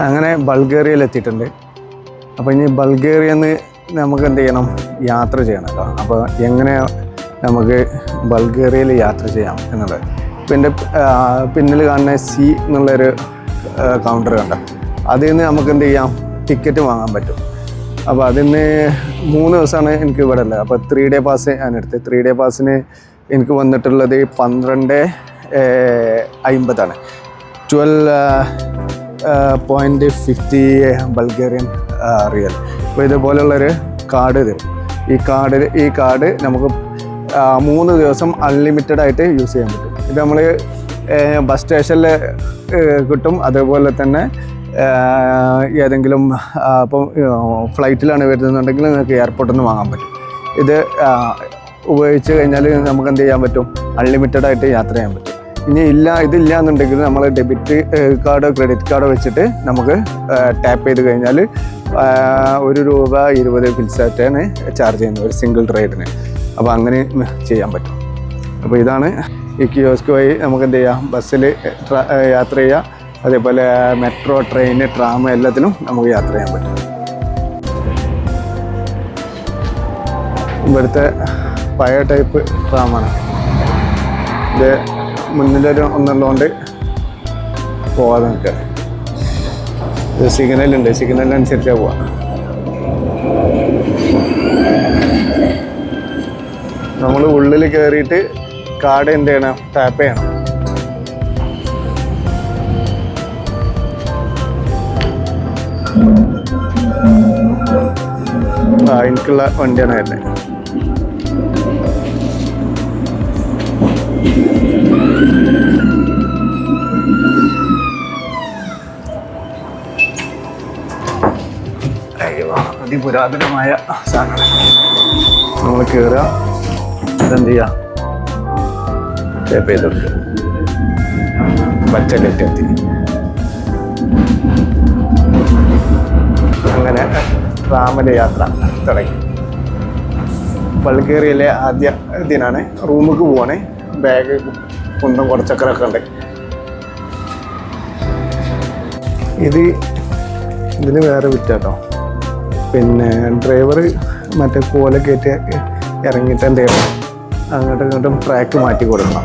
അങ്ങനെ ബൾഗേറിയയിൽ എത്തിയിട്ടുണ്ട്. അപ്പോൾ ഇനി ബൾഗേറിയെന്ന് നമുക്ക് എന്ത് ചെയ്യണം? യാത്ര ചെയ്യണം കേട്ടോ. അപ്പോൾ എങ്ങനെ നമുക്ക് ബൾഗേറിയയിൽ യാത്ര ചെയ്യാം എന്നുള്ളത്. ഇപ്പം എന്റെ പിന്നിൽ കാണുന്ന സി എന്നുള്ളൊരു കൗണ്ടർ കണ്ട? അതിൽ നിന്ന് നമുക്ക് എന്ത് ചെയ്യാം? ടിക്കറ്റ് വാങ്ങാൻ പറ്റും. അപ്പോൾ അതിന് മൂന്ന് ദിവസമാണ് എനിക്ക് ഇവിടെ ഉള്ളത്. അപ്പോൾ ത്രീ ഡേ പാസ് ഞാൻ എടുത്ത് ത്രീ ഡേ പാസിന് എനിക്ക് വന്നിട്ടുള്ളത് പന്ത്രണ്ട് അമ്പതാണ് twelve point fifty Bulgarian real അപ്പോൾ ഇതുപോലുള്ളൊരു കാർഡ് തരും ഈ കാർഡിൽ ഈ കാർഡ് നമുക്ക് മൂന്ന് ദിവസം അൺലിമിറ്റഡ് ആയിട്ട് യൂസ് ചെയ്യാൻ പറ്റും. ഇത് നമ്മൾ ബസ് സ്റ്റേഷനിൽ കിട്ടും. അതേപോലെ തന്നെ ഏതെങ്കിലും ഇപ്പം ഫ്ലൈറ്റിലാണ് വരുന്നുണ്ടെങ്കിൽ നിങ്ങൾക്ക് എയർപോർട്ടിൽ നിന്ന് വാങ്ങാൻ പറ്റും. ഇത് ഉപയോഗിച്ച് കഴിഞ്ഞാൽ നമുക്ക് എന്ത് ചെയ്യാൻ പറ്റും? അൺലിമിറ്റഡ് ആയിട്ട് യാത്ര ചെയ്യാൻ പറ്റും. ഇനി ഇല്ല ഇതില്ല എന്നുണ്ടെങ്കിൽ നമ്മൾ ഡെബിറ്റ് കാർഡോ ക്രെഡിറ്റ് കാർഡോ വെച്ചിട്ട് നമുക്ക് ടാപ്പ് ചെയ്ത് കഴിഞ്ഞാൽ ഒരു രൂപ ഇരുപത് ഫിൽസായിട്ടാണ് ചാർജ് ചെയ്യുന്നത് ഒരു സിംഗിൾ റൈഡിന് അപ്പോൾ അങ്ങനെ ചെയ്യാൻ പറ്റും. അപ്പോൾ ഇതാണ് ഈ കിയോസ്ക് വഴി നമുക്ക് എന്ത് ചെയ്യാം? ബസ്സിൽ യാത്ര ചെയ്യാം. അതേപോലെ മെട്രോ ട്രെയിൻ ട്രാം എല്ലാത്തിലും നമുക്ക് യാത്ര ചെയ്യാൻ പറ്റും. ഇവിടുത്തെ പഴയ ടൈപ്പ് ട്രാമാണ് ഇത് മുന്നിലൊരു ഒന്നുള്ളതുകൊണ്ട് പോവാതെ ഇത് സിഗ്നലുണ്ട് സിഗ്നലിനനുസരിച്ചാണ് പോവാം. നമ്മൾ ഉള്ളിൽ കയറിയിട്ട് കാർഡ് എന്ത് ചെയ്യണം? ടാപ്പ് ചെയ്യണം. ആ എനിക്കുള്ള വണ്ടിയാണ് വരുന്നത്. അയ്യോ അതിപുരാതനമായ സാധനം നമ്മൾ കയറുക എന്ത് ചെയ്യുക ടേപ്പ് ചെയ്ത് കൊടുക്കുക പച്ച ലെറ്റ് അങ്ങനെ റാമിലെ യാത്ര തുടങ്ങി. ബൾഗേറിയയിലെ ആദ്യ ഇതിനാണ് റൂമിക്ക് പോവാണ്. ബാഗ് കുന്തം കുറച്ചക്കറൊക്കെ ഉണ്ട്. ഇത് ഇതിന് വേറെ വിറ്റാട്ടോ. പിന്നെ ഡ്രൈവർ മറ്റേ കോല കയറ്റി ഇറങ്ങിയിട്ട് എന്ത് ചെയ്യണം? അങ്ങോട്ടും ഇങ്ങോട്ടും ട്രാക്ക് മാറ്റി കൊടുക്കണം.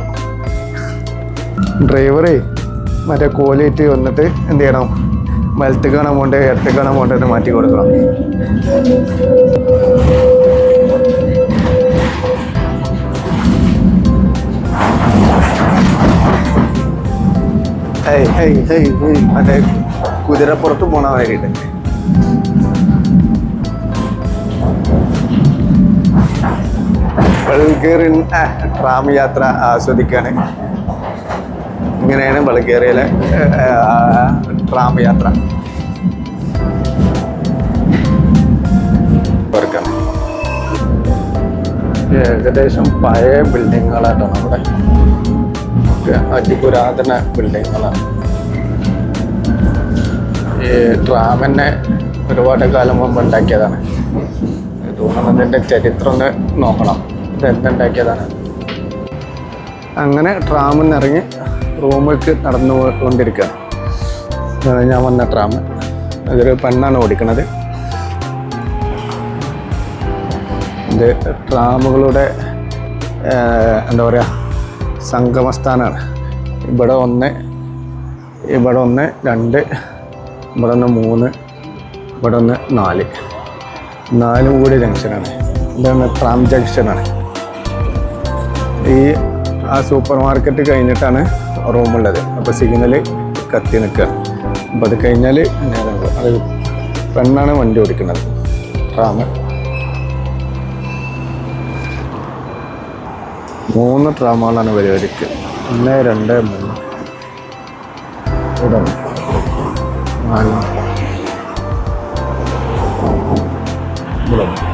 ഡ്രൈവറേ മറ്റേ കോലേറ്റ് വന്നിട്ട് എന്ത് ചെയ്യണം? വലത്ത് കാണാൻ പോണ്ട് ഇടത്ത് കാണാൻ പോണ്ട് മാറ്റി കൊടുക്കണം. ഹേയ് ഹേയ് ഹേയ് മറ്റേ കുതിരപ്പുറത്ത് പോണ മാതിരിയിട്ട് ബൾഗേറിയൻ ട്രാം യാത്ര ആസ്വദിക്കുകയാണ് ഇങ്ങനെയാണ് ബൾഗേറിയയിലെ ട്രാം യാത്ര. ഏകദേശം പഴയ ബിൽഡിങ്ങുകളായിട്ടാണ് നമ്മുടെ. അതിപുരാതന ബിൽഡിങ്ങുകളാണ് ഈ ട്രാമിനെ ഒരുപാട് കാലം മുമ്പ് ഉണ്ടാക്കിയതാണ്. തോന്നുന്നതിന്റെ ചരിത്രം നോക്കണം. ഇത് എന്തുണ്ടാക്കിയതാണ് അങ്ങനെ ട്രാമിൽ നിന്ന് ഇറങ്ങി റൂമിലേക്ക് നടന്നു കൊണ്ടിരിക്കുകയാണ്. ഞാൻ വന്ന ട്രാം. അതൊരു പെണ്ണാണ് ഓടിക്കുന്നത് ഇത് ട്രാമുകളുടെ എന്താ പറയുക സംഗമസ്ഥാനമാണ് ഇവിടെ ഒന്ന് ഇവിടെ ഒന്ന് രണ്ട് ഇവിടെ ഒന്ന് മൂന്ന് ഇവിടെ ഒന്ന് നാല്. നാലും കൂടി ജംഗ്ഷനാണ്. ഇതാണ് ട്രാം ജംഗ്ഷനാണ്. ഈ ആ സൂപ്പർ മാർക്കറ്റ് കഴിഞ്ഞിട്ടാണ് റൂമുള്ളത്. അപ്പോൾ സിഗ്നൽ കത്തി നിൽക്കുക. അപ്പോൾ അത് കഴിഞ്ഞാൽ അത് പെണ്ണാണ് വണ്ടി ഓടിക്കുന്നത്. ട്രാമ് മൂന്ന് ട്രാമുകളാണ് പരിപാടിക്ക്. ഒന്ന് രണ്ട് മൂന്ന്. ഇവിടെ നാല്. ഇവിടെ.